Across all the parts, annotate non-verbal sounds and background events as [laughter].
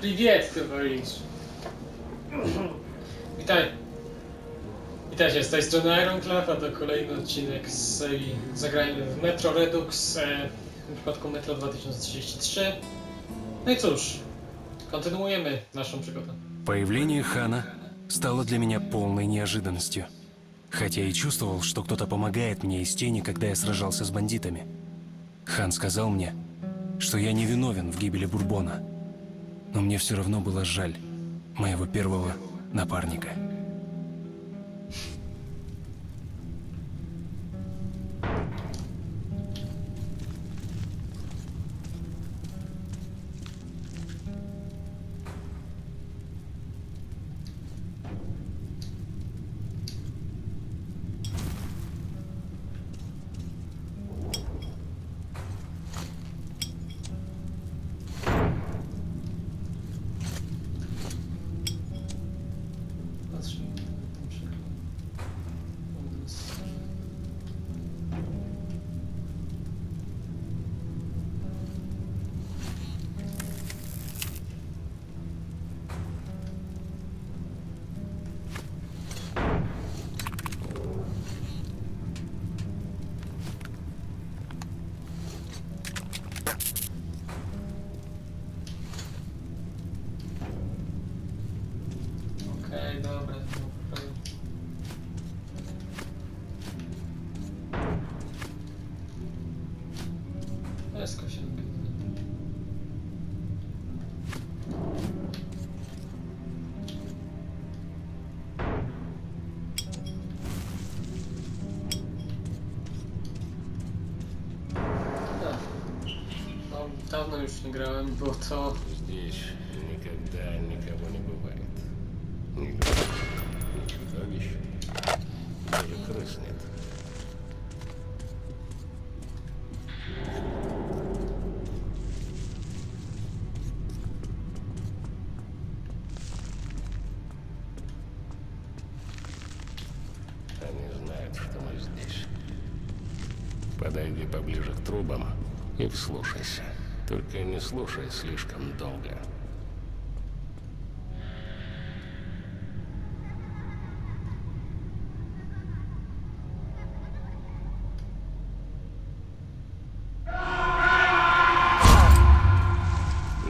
Привет, товарищ. Witaj. Witajcie, z tej strony Ironclad, a to kolejny odcinek z serii Zagrajmy w Metro Redux, e, w przypadku Metro 2033. No i cóż, kontynuujemy naszą przygodę. Появление Хана стало для меня полной неожиданностью. Хотя и чувствовал, что кто-то помогает мне из тени, когда я сражался с бандитами. Хан сказал мне, что я не виновен в гибели Бурбона. Но мне все равно было жаль моего первого напарника. конечно, Граун Ботал. Здесь никогда никого не бывает. Никакого, ни чудовищ, даже крыс нет. Подойди поближе к трубам и вслушайся. Только не слушай слишком долго.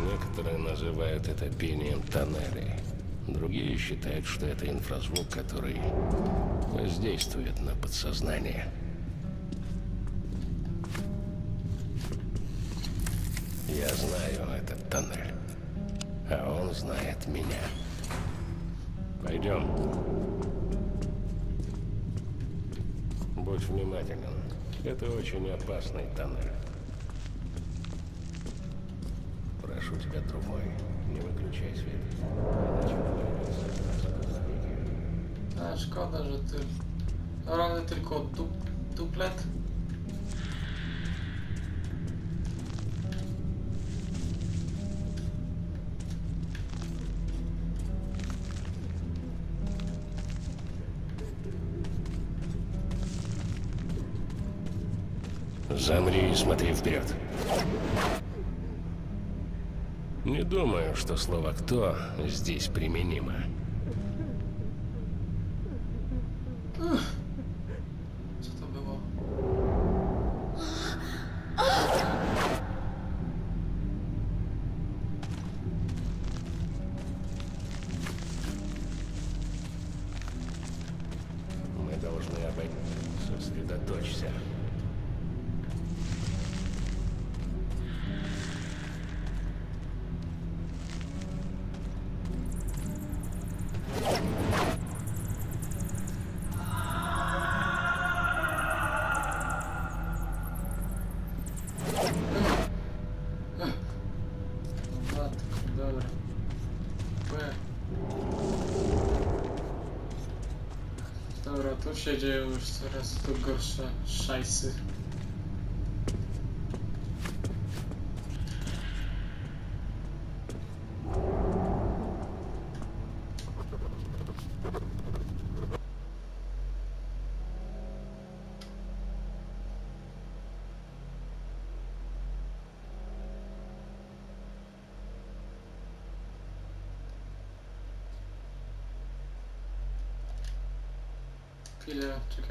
Некоторые называют это пением тоннелей. Другие считают, что это инфразвук, который воздействует на подсознание. Знаю этот тоннель, а он знает меня. Пойдем. Будь внимателен. Это очень опасный тоннель. Прошу тебя, другой, не выключай свет. Иначе. A, szkoda, że ty... Rany tylko du. Замри и смотри вперед. Не думаю, что слово «кто» здесь применимо. Tu się dzieją już coraz tu gorsze szajsy.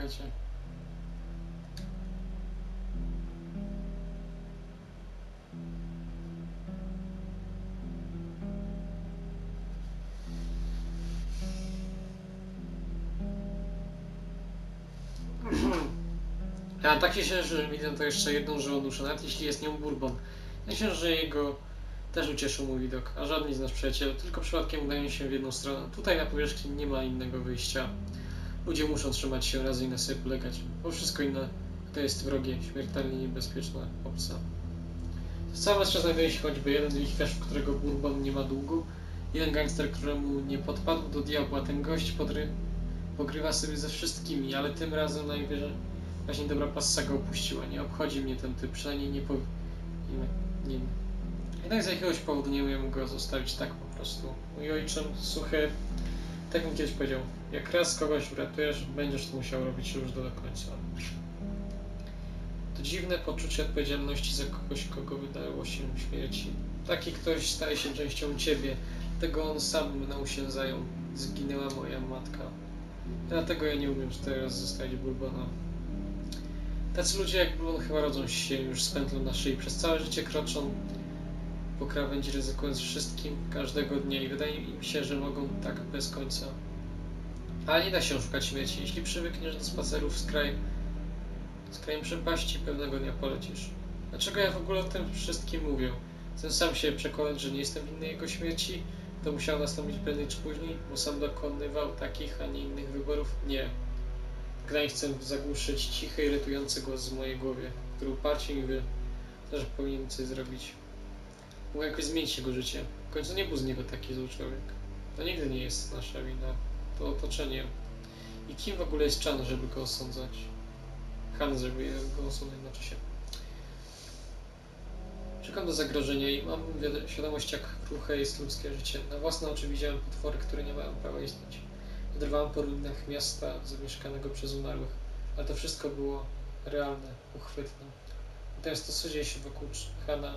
Czekajcie. [clears throat] A tak się cieszę, że widzę to jeszcze jedną żywą duszę, nawet jeśli jest nią Bourbon. Myślę, że jego też ucieszył mój widok, a żadni z nas przyjacieli tylko przypadkiem udają się w jedną stronę. Tutaj na powierzchni nie ma innego wyjścia. Ludzie muszą trzymać się razy i na sobie polegać, bo wszystko inne to jest wrogie, śmiertelnie niebezpieczna obca. Cały czas znajduje się choćby jeden lichwiarz, którego Bourbon nie ma długu, jeden gangster, któremu nie podpadł do diabła, ten gość podry... pogrywa sobie ze wszystkimi, ale tym razem najwyżej właśnie dobra passa go opuściła. Nie obchodzi mnie ten typ, przynajmniej nie powi... Nie, nie. Jednak z jakiegoś powodu nie umiem go zostawić tak po prostu. Mój ojczym suchy, tak mi kiedyś powiedział, jak raz kogoś uratujesz, będziesz to musiał robić już do końca. To dziwne poczucie odpowiedzialności za kogoś, kogo wydało się śmierci. Taki ktoś staje się częścią ciebie, tego on sam mnął się zajął. Zginęła moja matka. Dlatego ja nie umiem teraz zostawić Bourbona. Tacy ludzie jak Blun chyba rodzą się już z pętlą na szyi. Przez całe życie kroczą po krawędzi ryzykując wszystkim każdego dnia i wydaje im się, że mogą tak bez końca. Ale nie da się oszukać śmierci. Jeśli przywykniesz do spacerów z krajem, z krajem przepaści, pewnego dnia polecisz. Dlaczego ja w ogóle o tym wszystkim mówię? Chcę sam się przekonać, że nie jestem winny jego śmierci. To musiało nastąpić prędzej czy później, bo sam dokonywał takich, a nie innych wyborów. Nie. Grań chcę zagłuszyć cichy, irytujący głos z mojej głowy, który uparcie mi wie, że powinien coś zrobić. Mógł jakoś zmienić jego życie. W końcu nie był z niego taki zły człowiek. To nigdy nie jest nasza wina. To otoczenie. I kim w ogóle jest Chan, żeby go osądzać? Han, żeby go osądzać na czasie. Czekam do zagrożenia i mam wiado- świadomość, jak kruche jest ludzkie życie. Na własne oczy widziałem potwory, które nie mają prawa istnieć. Wędrowałem po ruinach miasta zamieszkanego przez umarłych, ale to wszystko było realne, uchwytne. Natomiast to, co dzieje się wokół Hana,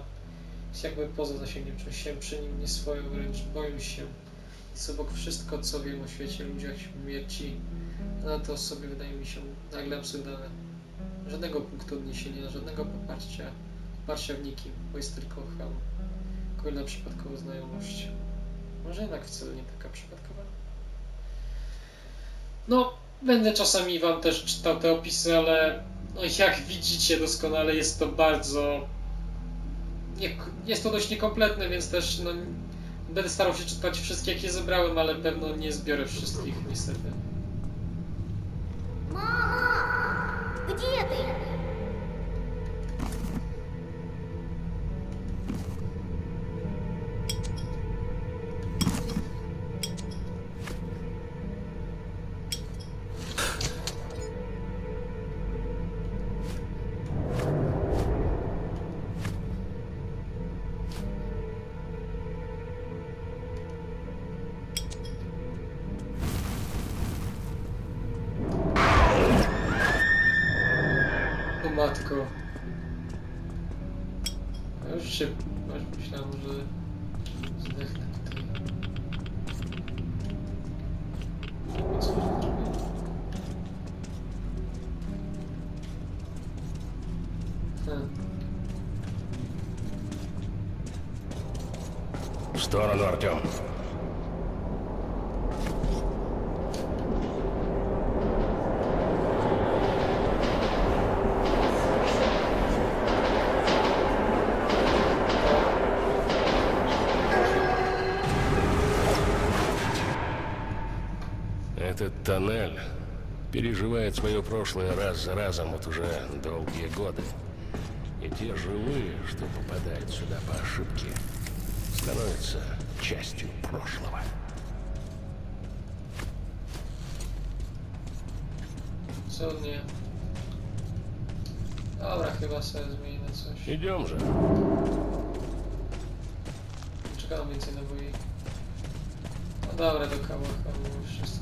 jest jakby poza zasięgiem, się przy nim nieswojo, wręcz boję się. Jest obok wszystko, co wiem o świecie, ludziach, śmierci, na to sobie wydaje mi się nagle absurdalne. Żadnego punktu odniesienia, żadnego poparcia, poparcia w nikim, bo jest tylko ham. Kolejna przypadkowa znajomość. Może jednak wcale nie taka przypadkowa. No, będę czasami wam też czytał te opisy, ale no jak widzicie doskonale jest to bardzo nie, jest to dość niekompletne, więc też no, będę starał się czytać wszystkie, jakie zebrałem, ale pewno nie zbiorę wszystkich, niestety. Mama! Gdzie ty? matko. Ja już się już myślałem, że zdechnę tutaj. Co zrobię? Hmm. В сторону, Артем. Тоннель переживает свое прошлое раз за разом вот уже долгие годы. И те живые, что попадают сюда по ошибке, становятся частью прошлого. Co nie? Dobra, chyba sobie zmienię na coś. Идем же. Czekam więcej naboi. No dobra, do kałacha. Замри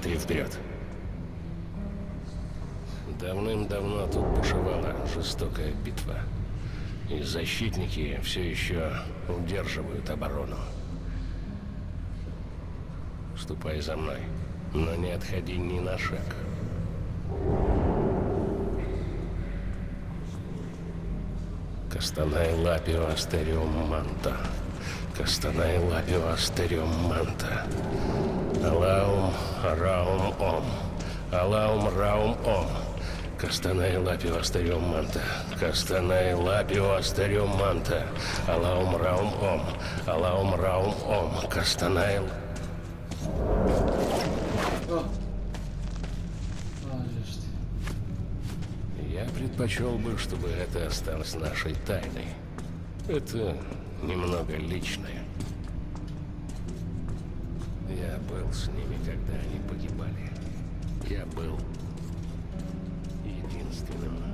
смотри вперед. Давным-давно тут бушевала жестокая битва. И защитники все еще удерживают оборону. Ступай за мной, но не отходи ни на шаг. Кастанай лапио астериум манта. Кастанай лапио астериум манта. Алаум раум ом. Алаум раум ом. Кастанай лапио астериум манта. Кастанай лапио астериум манта. Алаум раум ом. Алаум раум ом. Кастанай... Я предпочел бы, чтобы это осталось нашей тайной. Это немного личное. Я был с ними, когда они погибали. Я был единственным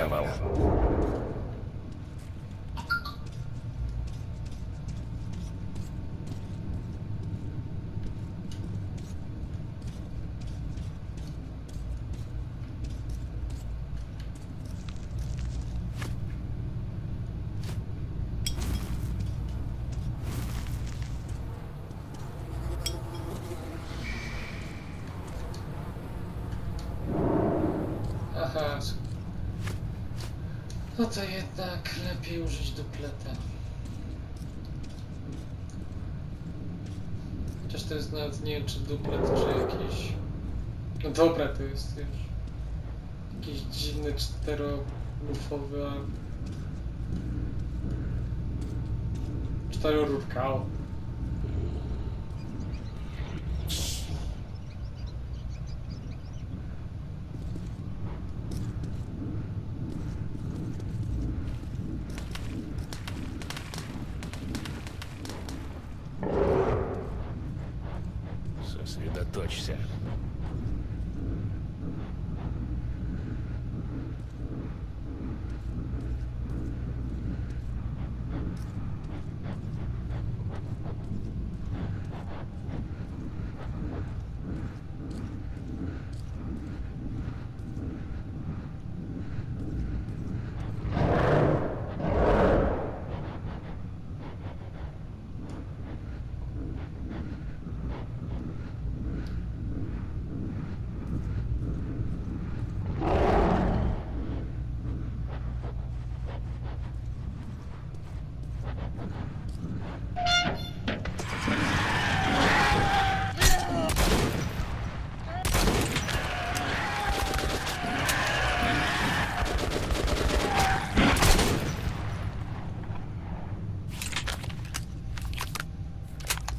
demo. Haha, No to jednak lepiej użyć dupleta. Chociaż to jest nawet nie wiem czy duplet, czy jakiś... No dobra to jest już. Jakiś dziwny czterolufowy... Czterorurka, o.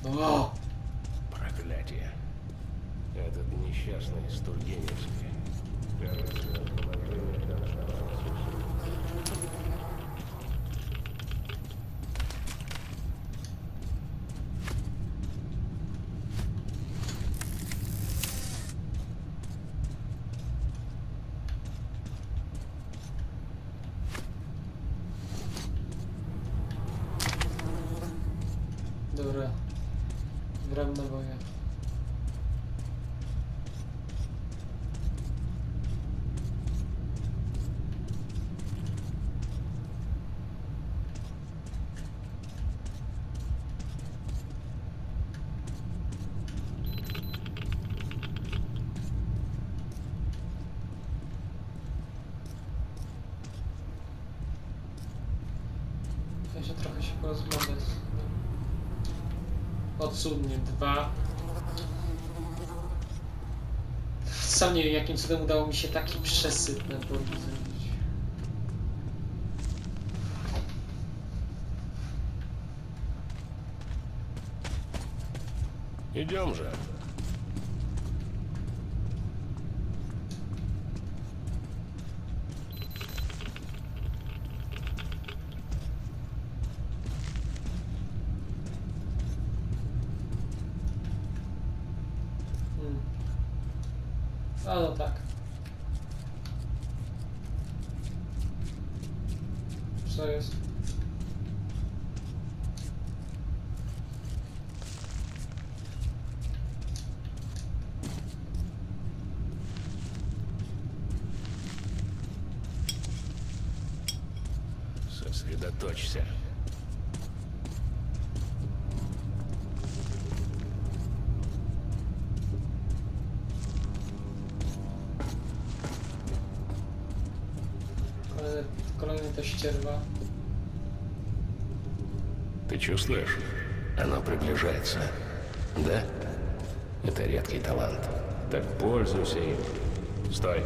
O! Проклятие. Этот несчастный из Тургеневска. Кажется, się trochę się porozglądać. Odsunię dwa. Sam nie wiem, jakim cudem udało mi się taki przesyp na bogi zrobić. Idziomże. Сосредоточься. Kolejny, kolejny to ścierwa. Ты чувствуешь? Оно приближается. Да? Это редкий талант. Так пользуйся им. Стой.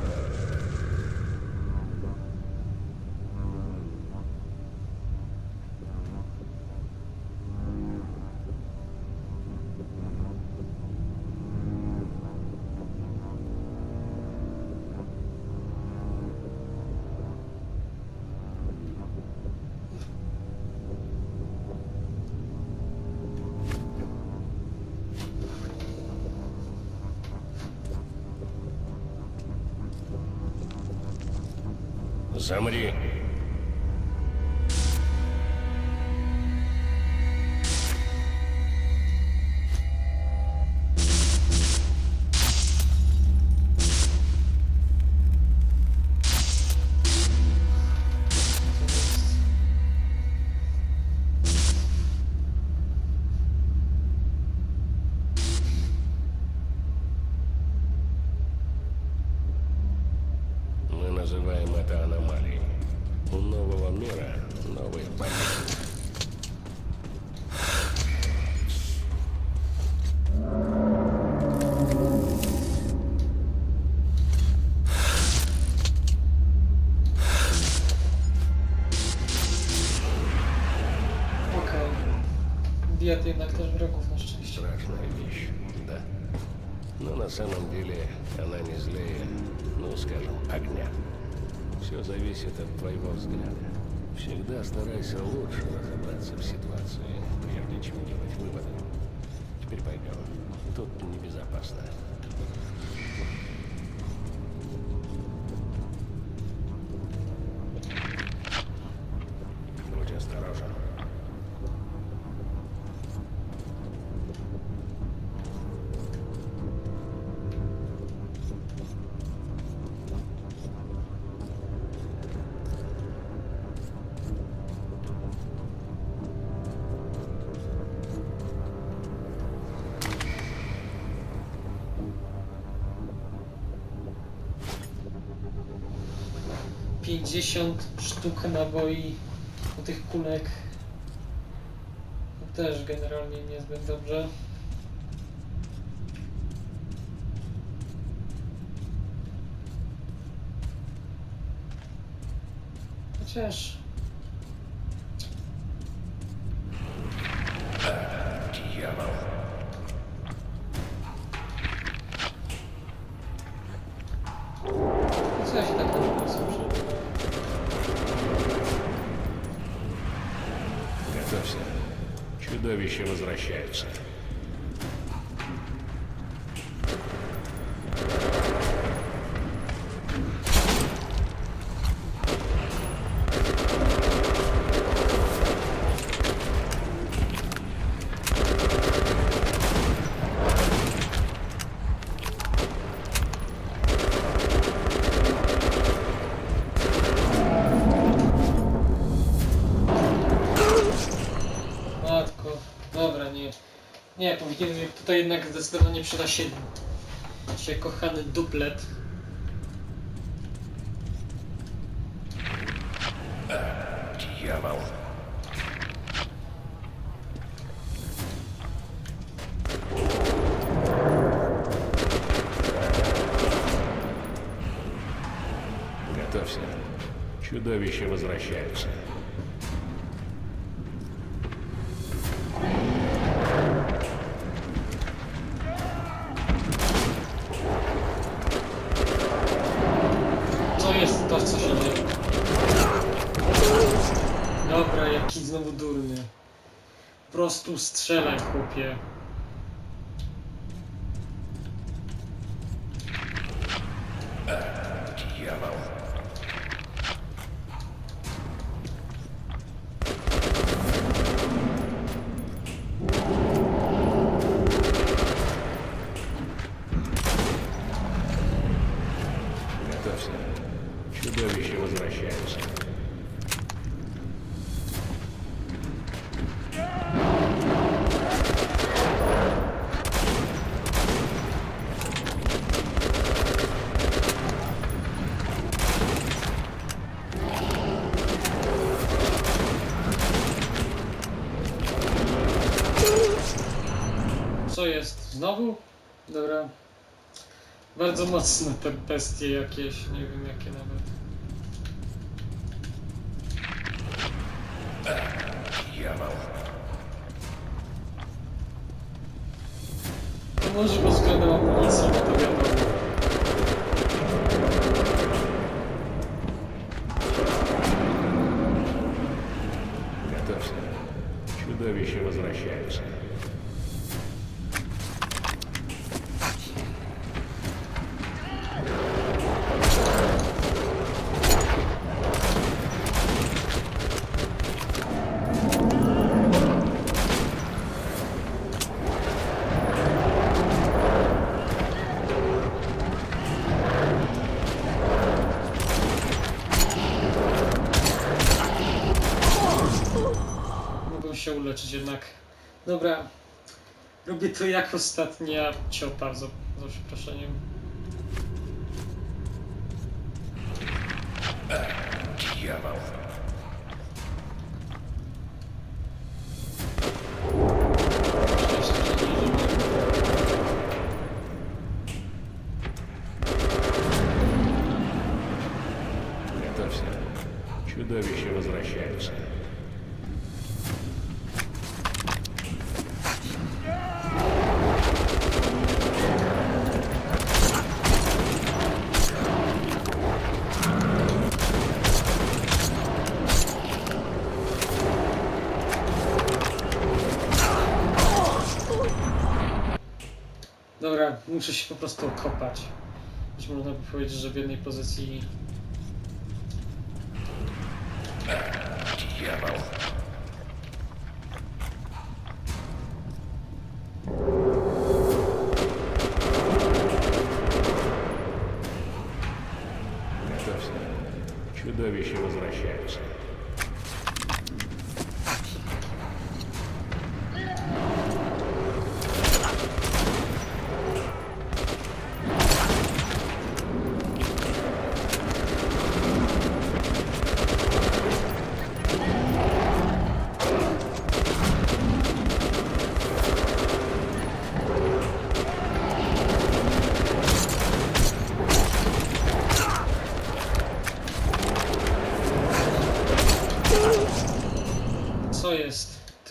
Замри. Diety jednak też wrogów na szczęście. Страшная вещь, да. Но на самом деле она не злее, ну, скажем, огня. Все зависит от твоего взгляда. Всегда старайся лучше разобраться в ситуации, прежде чем делать выводы. Теперь пойдем. Тут небезопасно. 50 sztuk naboi u tych kulek. Też generalnie niezbyt dobrze. Chociaż Nie, powinien tutaj jednak zdecydowanie przyda się, się kochany duplet. Strzelaj, chłopie. bardzo mocne te bestie jakieś, nie wiem jakie nawet. Tak, to może bez względu na amunicję, to wiadomo. Robię to jak ostatnia ciota, za, za przeproszeniem. muszę się po prostu okopać. Już można by powiedzieć, że w jednej pozycji Дьявол. Готовься. Чудовища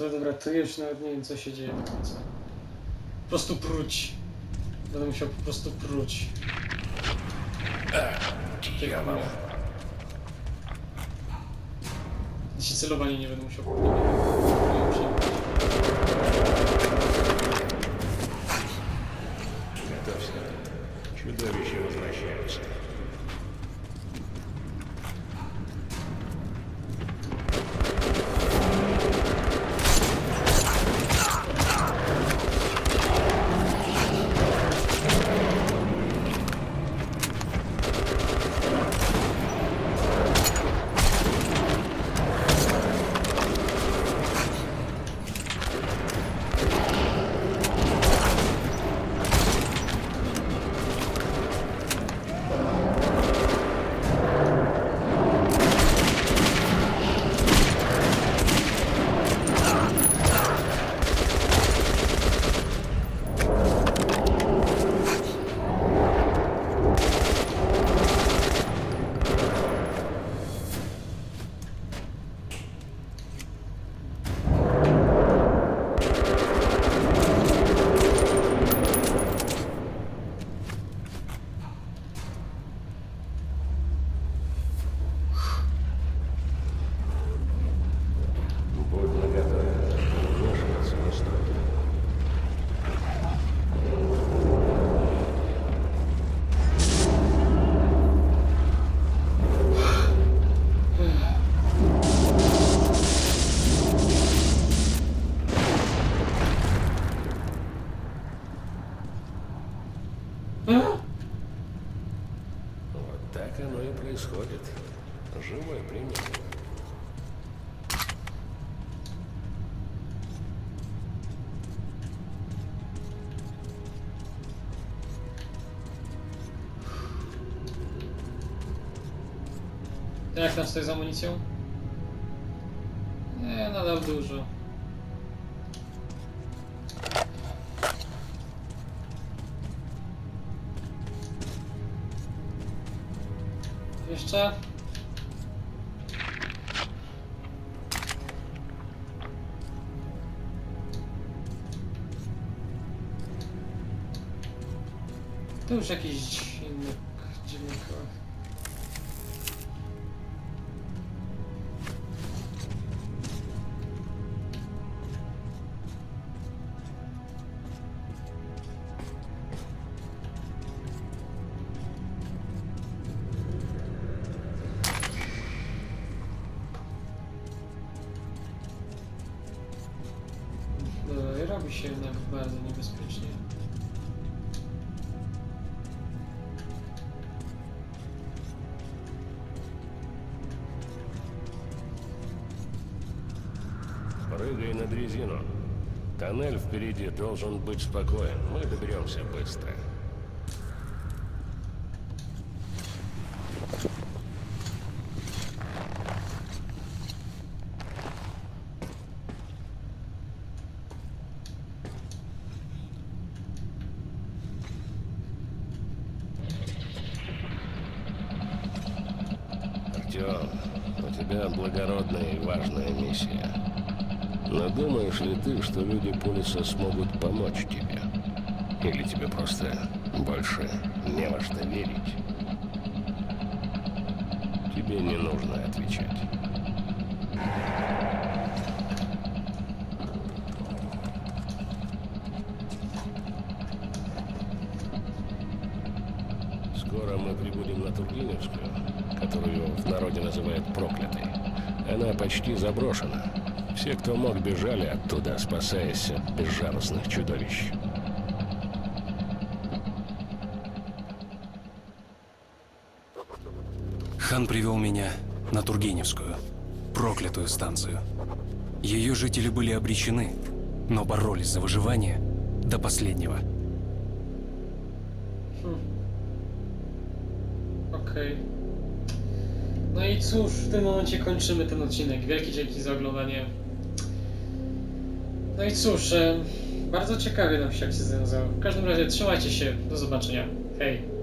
No dobra, to już nawet nie wiem co się dzieje do końca. Po prostu pruć. Będę musiał po prostu pruć. Tego mało. Jeśli celowanie nie będę musiał... происходит. Живой пример. Jak tam sobie zamunicie? Nie, nadal dużo. Jeszcze? To już jakiś Jednak bardzo niebezpiecznie. Прыгай на дрезину. Тоннель впереди должен быть спокоен. Мы доберемся быстро. Артем, у тебя благородная и важная миссия. Но думаешь ли ты, что Пулиса смогут помочь тебе? Или тебе просто больше не во что верить? Тебе не нужно отвечать. Скоро мы прибудем на Тургеневскую, которую в народе называют проклятой. Она почти заброшена. Все, кто мог, бежали оттуда, спасаясь от безжалостных чудовищ. Хан привел меня на Тургеневскую, проклятую станцию. Ее жители были обречены, но боролись за wyżywanie до последнего. Okej. No i cóż, w tym momencie kończymy ten odcinek. Wielkie dzięki za oglądanie. No i cóż, bardzo ciekawie nam się akcja związała. W każdym razie trzymajcie się, do zobaczenia. Hej.